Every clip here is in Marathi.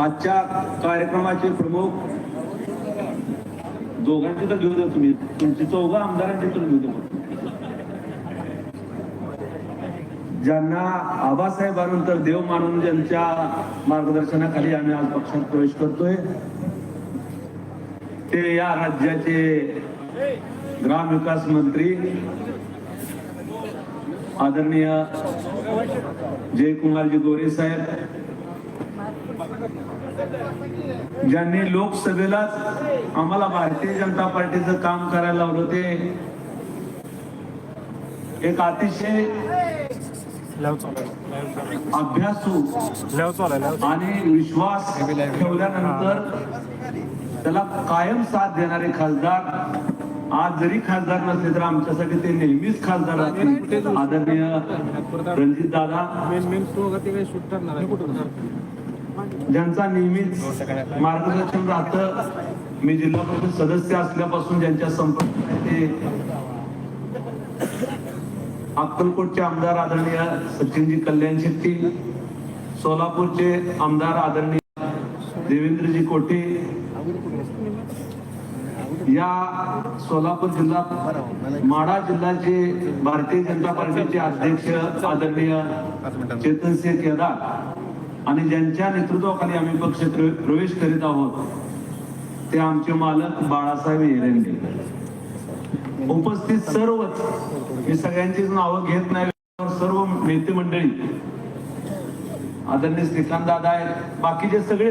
आजच्या कार्यक्रमाचे प्रमुख दोघांचे तर घेऊ द्या तुम्ही. तुमची चौघ आमदारांचे तर घेऊ द्या. ज्यांना आबासाहेबांनंतर देव मानून ज्यांच्या मार्गदर्शनाखाली आम्ही आज पक्षात प्रवेश करतोय ते या राज्याचे ग्रामविकास मंत्री आदरणीय जयकुमारजी गोरे साहेब ज्यांनी लोकसभेलाच आम्हाला भारतीय जनता पार्टीचं काम करायला लावलं ते एक अतिशय लव चालू अभ्यासू लव चालू आणि विश्वास ठेवल्यानंतर त्याला कायम साथ देणारे खासदार आज जरी खासदार नसले तर आमच्यासाठी ते नेहमीच खासदार असतील आदरणीय रणजित दादा ज्यांचा नेहमीच मार्गदर्शन राहतं. मी जिल्हा परिषद सदस्य असल्यापासून ज्यांच्या संपर्क ते अक्कलकोटचे आमदार आदरणीय सचिनजी कल्याण शेट्टी सोलापूरचे आमदार आदरणीय देवेंद्रजी कोटे या सोलापूर जिल्हा माढा जिल्ह्याचे भारतीय जनता पार्टीचे अध्यक्ष आदरणीय चेतन चेतनसिंह केदार आणि ज्यांच्या नेतृत्वाखाली आम्ही पक्ष प्र- प्रवेश करीत आहोत ते आमचे मालक बाळासाहेब एरंडे उपस्थित सर्वच मी सगळ्यांचीच नावं घेत नाही सर्व नेते मंडळी आदरणीय श्रीकांत दादा आहेत बाकीचे सगळे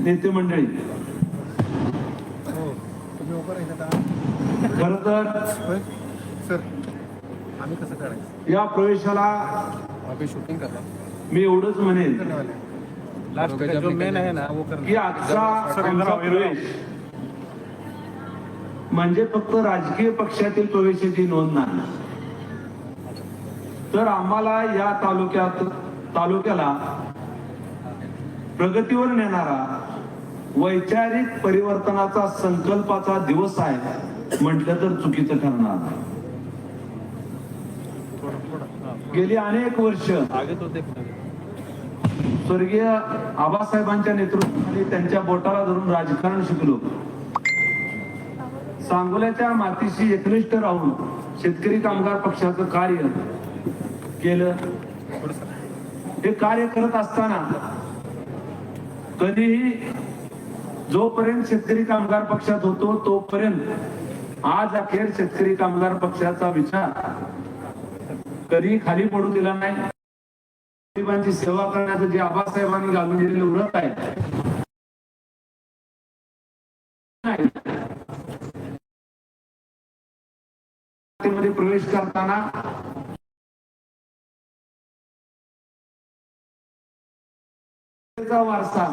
नेते मंडळी खर तर या प्रवेशाला शूटिंग मी एवढंच म्हणेन जो मेन आहे ना की आजचा आमचा प्रवेश म्हणजे फक्त राजकीय पक्षातील प्रवेशाची नोंद नाही. तर आम्हाला या तालुक्यात तालुक्याला प्रगतीवर नेणारा वैचारिक परिवर्तनाचा संकल्पाचा दिवस आहे म्हटलं तर चुकीचं ठरणार नाही. हां गेली अनेक वर्ष स्वर्गीय आबासाहेबांच्या नेतृत्वाखाली त्यांच्या बोटाला धरून राजकारण शिकलो. सांगोल्याच्या मातीशी एकनिष्ठ राहून शेतकरी कामगार पक्षाचं कार्य केलं. हे कार्य करत असताना कधीही जोपर्यंत शेतकरी कामगार पक्षात होतो तोपर्यंत आज अखेर शेतकरी कामगार पक्षाचा विचार कधी खाली पडू दिला नाही. गरिबांची सेवा करण्याचं जे आबासाहेबांनी घालून दिलेलं व्रत आहे. मध्ये प्रवेश करताना वारसा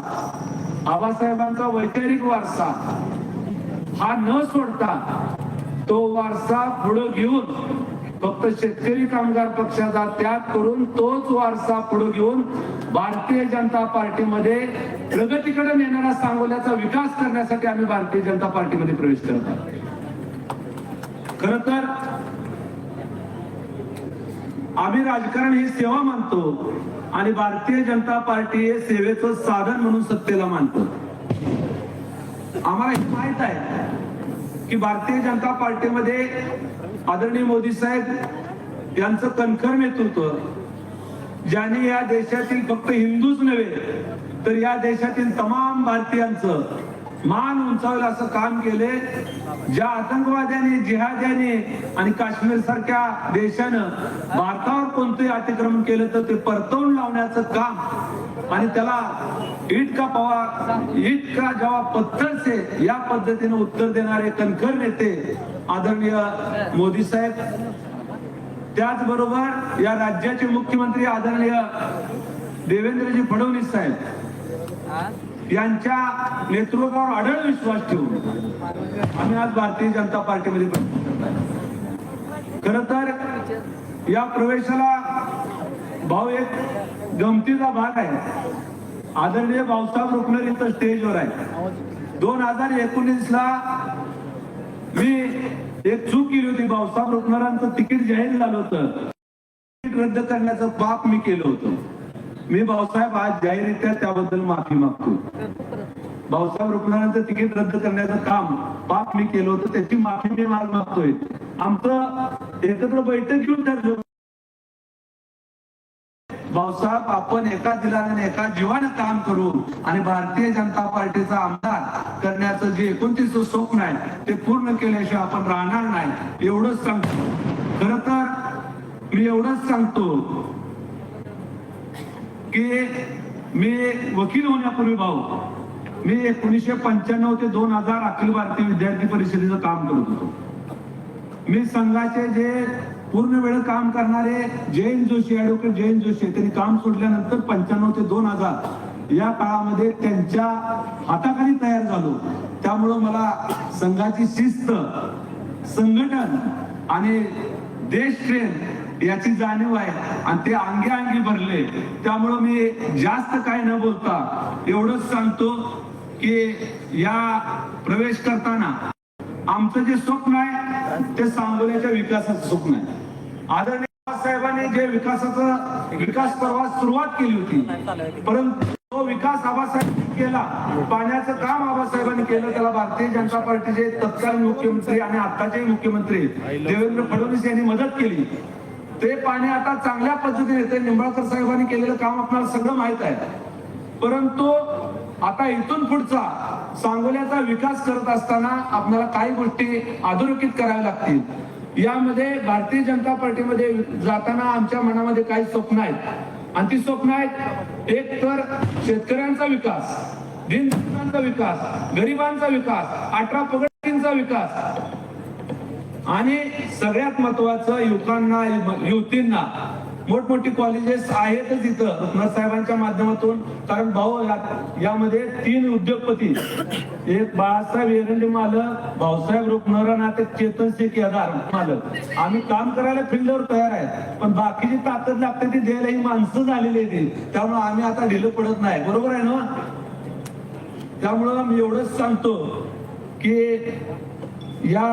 आबासाहेबांचा वैचारिक वारसा हा न सोडता तो वारसा पुढे घेऊन फक्त शेतकरी कामगार पक्षाचा त्याग करून तोच वारसा पुढे घेऊन भारतीय जनता पार्टीमध्ये प्रगतीकडे नेणारा सांगोल्याचा विकास करण्यासाठी आम्ही भारतीय जनता पार्टीमध्ये प्रवेश करत आहोत. खर तर आम्ही राजकारण ही सेवा मानतो आणि भारतीय जनता पार्टी हे सेवेचं साधन म्हणून सत्तेला मानतो. आम्हाला हे माहीत आहे की भारतीय जनता पार्टीमध्ये आदरणीय मोदी साहेब यांचं कणखर नेतृत्व ज्याने या देशातील फक्त हिंदूच नव्हे तर या देशातील तमाम भारतीयांचं मान उंचावेल असं काम केले ज्या आतंकवाद्यांनी जिहाद्याने आणि काश्मीर सारख्या देशानं भारतावर कोणतंही अतिक्रमण केलं तर ते परतवून लावण्याचं काम आणि त्याला इतका का इतका जेव्हा का जवाब पत्थर से या पद्धतीने उत्तर देणारे कणखर नेते आदरणीय मोदी साहेब त्याचबरोबर या राज्याचे मुख्यमंत्री आदरणीय देवेंद्रजी फडणवीस साहेब यांच्या नेतृत्वावर आढळ विश्वास ठेवून आम्ही आज भारतीय जनता पार्टीमध्ये खर तर या प्रवेशाला भाऊ एक गमतीचा भाग आहे. आदरणीय भाऊसाहेब रुकणर इथं स्टेजवर आहे दोन हजार एकोणीस ला मी एक चूक केली होती. भाऊसाहेब रुकणारांचं तिकीट जाहीर झालं होतं. तिकीट रद्द करण्याचं पाप मी केलं होतं. मी भाऊसाहेब आज जाहीररित्या त्याबद्दल माफी मागतो. भाऊसाहेब रुग्णालयाचं तिकीट रद्द करण्याचं काम पाप मी केलं होतं. त्याची माफी मी आज मागतोय. आमचं एकत्र बैठक घेऊन ठरलं भाऊसाहेब आपण एका दिलाने एका जीवाने काम करू आणि भारतीय जनता पार्टीचा आमदार करण्याचं जे एकोणतीस स्वप्न आहे ते पूर्ण केल्याशिवाय आपण राहणार नाही एवढंच सांगतो. खर तर मी एवढंच सांगतो की मी वकील होण्यापूर्वी भाऊ मी एकोणीसशे पंच्याण्णव ते दोन हजार अखिल भारतीय विद्यार्थी परिषदेचं काम करत होतो. मी संघाचे जे पूर्ण वेळ काम करणारे जयंत जोशी ऍडव्होकेट जयंत जोशी त्यांनी काम सोडल्यानंतर पंच्याण्णव ते दोन हजार या काळामध्ये त्यांच्या हाताखाली तयार झालो. त्यामुळं मला संघाची शिस्त संघटन आणि देश प्रेम याची जाणीव आहे आणि ते अंगी अंगी भरले. त्यामुळं मी जास्त काय न बोलता एवढंच सांगतो की या प्रवेश करताना आमचं जे स्वप्न आहे ते सांगोल्याच्या विकासाचं स्वप्न आहे. आदरणीय साहेबांनी जे विकासाचा विकास प्रवास सुरुवात केली होती परंतु तो विकास आबासाहेबांनी केला पाण्याचं काम आबासाहेबांनी केलं त्याला भारतीय जनता पार्टीचे तत्कालीन मुख्यमंत्री आणि आताचे मुख्यमंत्री देवेंद्र फडणवीस यांनी मदत केली. ते पाणी आता चांगल्या पद्धतीने ते निंबाळकर साहेबांनी केलेलं काम आपल्याला सगळं माहीत आहे. परंतु आता इथून पुढचा सांगोल्याचा विकास करत असताना आपल्याला काही गोष्टी अधोरेखित कराव्या लागतील. यामध्ये भारतीय जनता पार्टीमध्ये जाताना आमच्या मनामध्ये काही स्वप्न आहेत. आणि ती स्वप्न आहेत एक तर शेतकऱ्यांचा विकास दिनदलितांचा विकास गरिबांचा विकास अठरा पगडींचा विकास. आणि सगळ्यात महत्वाचं युवकांना युवतींना. मोठमोठी कॉलेजेस आहेतच इथं. रत्नाथ साहेबांच्या माध्यमातून. कारण भाऊ यामध्ये तीन उद्योगपती. एक बाळासाहेब एरंडे मालक भाऊसाहेब रुक्मरण आता चेतन शेख केदार मालक. आम्ही काम करायला फिल्डवर तयार आहे पण बाकीची ताकद लागते ती द्यायला ही माणसं झालेली आहे त्यामुळे आम्ही आता ढिलं पडत नाही. बरोबर आहे ना? त्यामुळं मी एवढंच सांगतो की या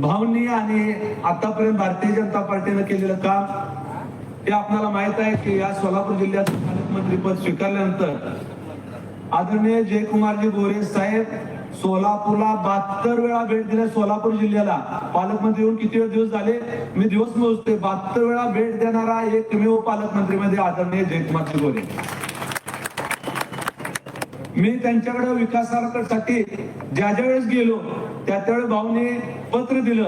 भावनी आणि आतापर्यंत भारतीय जनता पार्टीनं केलेलं काम हे आपल्याला माहीत आहे की या सोलापूर जिल्ह्याचं पालकमंत्रीपद स्वीकारल्यानंतर आदरणीय जयकुमारजी गोरे साहेब सोलापूरला बहात्तर वेळा भेट दिल्या. सोलापूर जिल्ह्याला पालकमंत्री येऊन किती दिवस झाले? मी दिवस मोजते बहात्तर वेळा भेट देणारा एकमेव पालकमंत्री मध्ये आदरणीय जयकुमारजी गोरे. मी त्यांच्याकडे विकासासाठी ज्या ज्या वेळेस गेलो त्या त्यावेळेस भाऊने पत्र दिलं.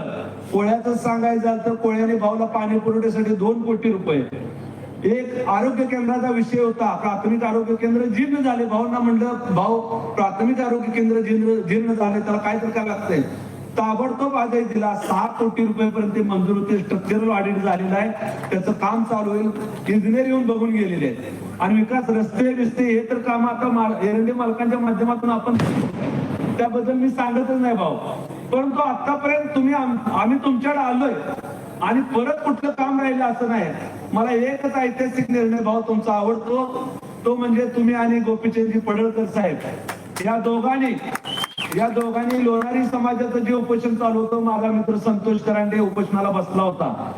कोळ्याचं सांगायचं तर कोळ्याने भाऊला पाणी पुरवठ्यासाठी दोन कोटी रुपये. एक आरोग्य केंद्राचा विषय होता. प्राथमिक आरोग्य केंद्र जीर्ण झाले. भाऊंना म्हणलं भाऊ प्राथमिक आरोग्य केंद्र जीर्ण जीर्ण झाले त्याला काय तर काय लागतंय. ताबडतोब आदेश दिला. सहा कोटी रुपयेपर्यंत ते मंजूर होते स्ट्रक्चरल ऑडिट झालेलं आहे. त्याचं काम चालू होईल. इंजिनियर येऊन बघून गेलेले आहेत. आणि विकास रस्ते बिस्ते हे तर काम आता माल- एरंडी मालकांच्या माध्यमातून आपण त्याबद्दल मी सांगतच नाही भाऊ. परंतु आतापर्यंत तुम्ही आम्ही तुमच्याकडे आलोय. आणि परत कुठलं काम राहिलं असं नाही. मला एकच ऐतिहासिक निर्णय भाऊ तुमचा आवडतो. तो म्हणजे तुम्ही आणि गोपीचंदजी पडळकर साहेब. या दोघांनी या दोघांनी लोणारी समाजाचं जे उपोषण चालू होतं माझा मित्र संतोष करांडे उपोषणाला बसला होता.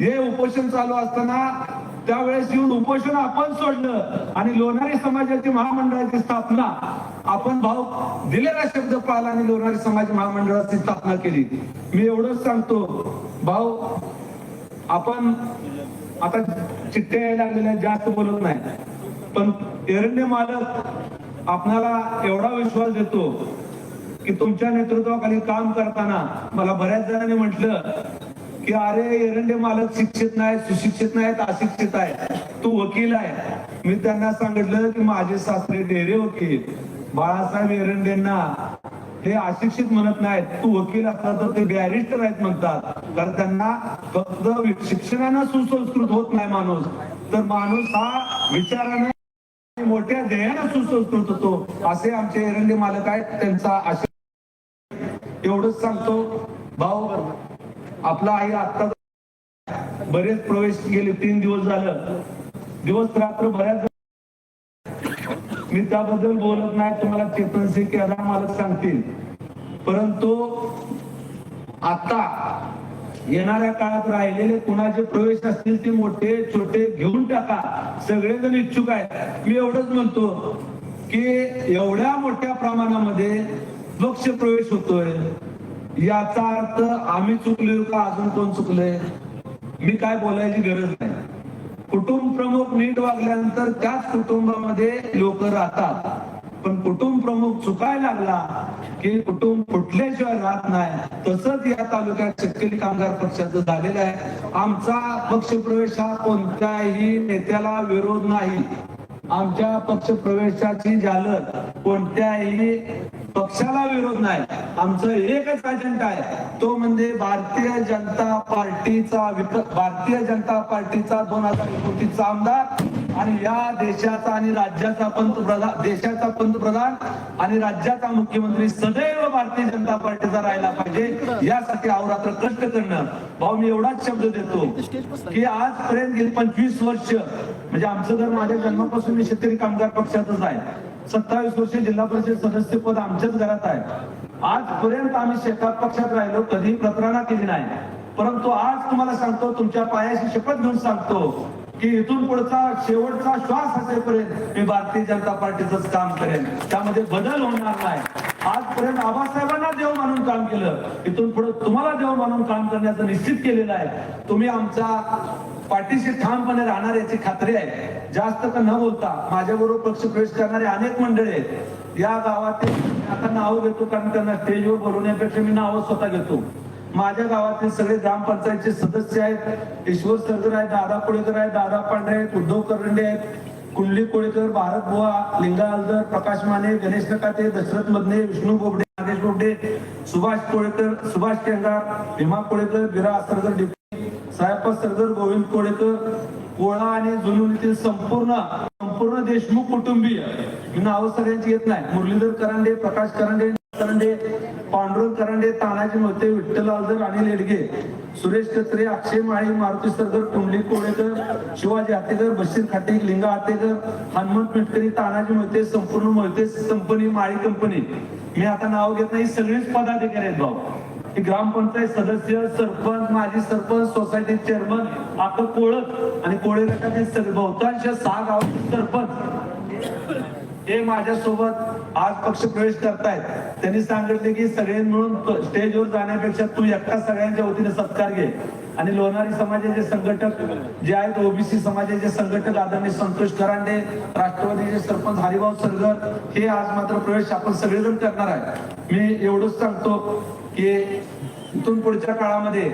हे उपोषण चालू असताना त्यावेळेस येऊन उपोषण आपण सोडलं आणि लोणारी समाजाची महामंडळाची स्थापना आपण भाऊ दिलेला शब्द पाळला आणि लोणारी समाज महामंडळाची स्थापना केली. मी एवढंच सांगतो भाऊ आपण आता चिठ्ठ्या यायला लागलेल्या जास्त बोलत नाही. पण एरण्य मालक आपणाला एवढा विश्वास देतो की तुमच्या नेतृत्वाखाली काम करताना मला बऱ्याच जणांनी म्हटलं की अरे एरंडे मालक शिक्षित नाही सुशिक्षित नाहीत अशिक्षित आहे तू वकील आहे. मी त्यांना सांगितलं की माझे सासरे डेरे वकील. बाळासाहेब एरंडेंना हे अशिक्षित म्हणत नाहीत. तू वकील असला तर ते बॅरिस्टर आहेत म्हणतात. कारण त्यांना फक्त शिक्षणानं सुसंस्कृत होत नाही माणूस. तर माणूस हा विचाराने मोठ्या ध्येयानं सुसंस्कृत होतो. असे आमचे एरंडे मालक आहेत. त्यांचा आशय एवढंच सांगतो. भाऊ आपला आई आता बरेच प्रवेश गेले तीन दिवस झालं. दिवस रात्र बऱ्याच मी त्याबद्दल बोलत नाही तुम्हाला चेतन सिंग केदार मालक सांगतील. परंतु आता येणाऱ्या काळात राहिलेले कुणाचे प्रवेश असतील ते मोठे छोटे घेऊन टाका. सगळेजण इच्छुक आहेत. मी एवढंच म्हणतो की एवढ्या मोठ्या प्रमाणामध्ये पक्ष प्रवेश होतोय. याचा अर्थ आम्ही चुकलो का अजून कोण चुकले? मी काय बोलायची गरज नाही. कुटुंब प्रमुख नीट वागल्यानंतर त्याच कुटुंबामध्ये लोक राहतात. पण कुटुंब प्रमुख चुकायला लागला की कुटुंब फुटल्याशिवाय राहत नाही. तसंच या तालुक्यात शेतकरी कामगार पक्षाचं झालेलं आहे. आमचा पक्षप्रवेश हा कोणत्याही नेत्याला विरोध नाही. आमच्या पक्ष प्रवेशाची झालं. कोणत्याही पक्षाला विरोध नाही. आमचं एकच अजेंडा आहे. तो म्हणजे भारतीय जनता पार्टीचा भारतीय जनता पार्टीचा दोन हजार एकोणतीसचा आमदार आणि या देशाचा आणि राज्याचा पंतप्रधान देशाचा पंतप्रधान आणि राज्याचा मुख्यमंत्री सदैव भारतीय जनता पार्टीचा राहिला पाहिजे. यासाठी अवरात्र कष्ट करणं. भाऊ मी एवढाच शब्द देतो की आजपर्यंत गेली पंचवीस वर्ष म्हणजे आमचं जर माझ्या जन्मापासून मी शेतकरी कामगार पक्षातच आहे. सत्तावीस वर्ष जिल्हा परिषद सदस्य पद आमच्याच घरात आहे. आजपर्यंत आम्ही शेतात पक्षात राहिलो कधी प्रतारणा केली नाही. परंतु आज तुम्हाला सांगतो तुमच्या पायाशी शपथ घेऊन सांगतो की इथून पुढचा शेवटचा श्वास असेपर्यंत मी भारतीय जनता पार्टीचंच काम करेन. त्यामध्ये बदल होणार नाही. आजपर्यंत आबासाहेबांना देव मानून काम केलं. इथून पुढे तुम्हाला देव मानून काम करण्याचं निश्चित केलेलं आहे. तुम्ही आमचा पाठीशी ठामपणे राहणार याची खात्री आहे. जास्त का न बोलता माझ्याबरोबर पक्ष प्रवेश करणारे अनेक मंडळी आहेत. या गावातील आता नावं घेतो कारण त्यांना स्टेजवर बोलवण्यापेक्षा मी नावं स्वतः घेतो. माझ्या गावातील सगळे ग्रामपंचायतचे सदस्य आहेत. ईश्वर सरगर आहेत दादा कोळेकर आहेत दादा पांढरे आहेत उद्धव करंडे आहेत कुंडली कोळेकर भारत बुवा लिंगा हलदर प्रकाश माने गणेश नकाते दशरथ मधने विष्णू बोबडे नागेश बोबडे सुभाष कोळेकर सुभाष केंगार भीमा कोळेकर बिरा सरगर डिपी साहेब सरदार गोविंद कोळेकर कोळा आणि जुनुलीतील संपूर्ण संपूर्ण देशमुख कुटुंबीय. मी नाव सगळ्यांची येत नाही. मुरलीधर करंडे प्रकाश करंडे करंडे पांडुरंग करंडे तानाजी मोते विठ्ठल आलदर आणि लेडगे सुरेश कत्रे अक्षय माळी मारुती सरगर कुंडली कोळेकर शिवाजी हातेकर बशीर खाटे लिंगा हातेकर हनुमंत मिटकरी तानाजी मोते संपूर्ण मोहिते कंपनी माळी कंपनी. मी आता नाव घेत नाही सगळेच पदाधिकारी आहेत भाऊ. ग्रामपंचायत सदस्य सरपंच माजी सरपंच सोसायटी चेअरमन आता कोळक आणि कोळे गटाचे बहुतांश सहा गावाचे सरपंच हे माझ्यासोबत आज पक्ष प्रवेश करतायत. त्यांनी सांगितले की सगळे मिळून स्टेजवर जाण्यापेक्षा तू एकटा सगळ्यांच्या वतीने सत्कार घे. आणि लोणारी समाजाचे संघटक जे आहेत ओबीसी समाजाचे संघटक आदरणीय संतोष करांडे राष्ट्रवादीचे सरपंच हरिभाऊ सरगर हे आज मात्र प्रवेश आपण सगळेजण करणार आहे मी एवढंच सांगतो. की इथून पुढच्या काळामध्ये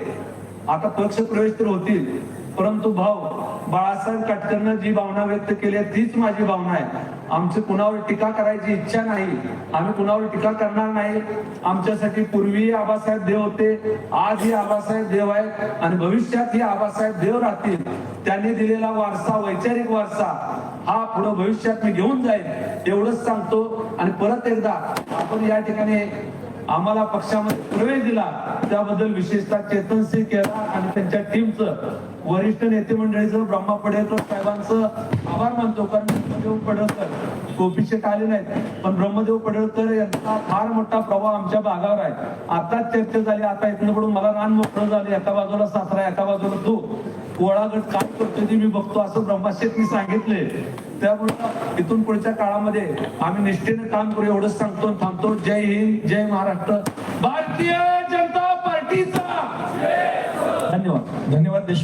आता पक्ष प्रवेश तर होतील परंतु भाऊ बाळासाहेब काटकरनं जी भावना व्यक्त केली आहे तीच माझी भावना आहे. आमची कुणावर टीका करायची इच्छा नाही. आम्ही कुणावर टीका करणार नाही. आमच्यासाठी पूर्वी आबासाहेब देव होते आजही आबासाहेब देव आहेत आणि भविष्यातही आबासाहेब देव राहतील. त्यांनी दिलेला वारसा वैचारिक वारसा हा पुढे भविष्यात मी घेऊन जाईल एवढंच सांगतो. आणि परत एकदा आपण या ठिकाणी आम्हाला पक्षामध्ये प्रवेश दिला. त्याबद्दल विशेषतः चेतन सिंग केला आणि त्यांच्या टीमचं वरिष्ठ नेते मंडळीचं ब्रह्मा पडेकर साहेबांचं आभार मानतो. कारण ब्रह्मदेव पडळकर गोपीशेठ आले नाहीत. पण ब्रह्मदेव पडळकर यांचा फार मोठा प्रभाव आमच्या भागावर आहे. आताच चर्चा झाली. आता इथनं कडून मला रान मोकळं झालं. एका बाजूला सासरा एका बाजूला तू. कोळागड काय करतोय ते मी बघतो. असं ब्रह्माशेठनी सांगितले त्यामुळे इथून पुढच्या काळामध्ये आम्ही निष्ठेने काम करू एवढंच सांगतो थांबतो. जय हिंद जय महाराष्ट्र. भारतीय जनता पार्टीचा! धन्यवाद. धन्यवाद देश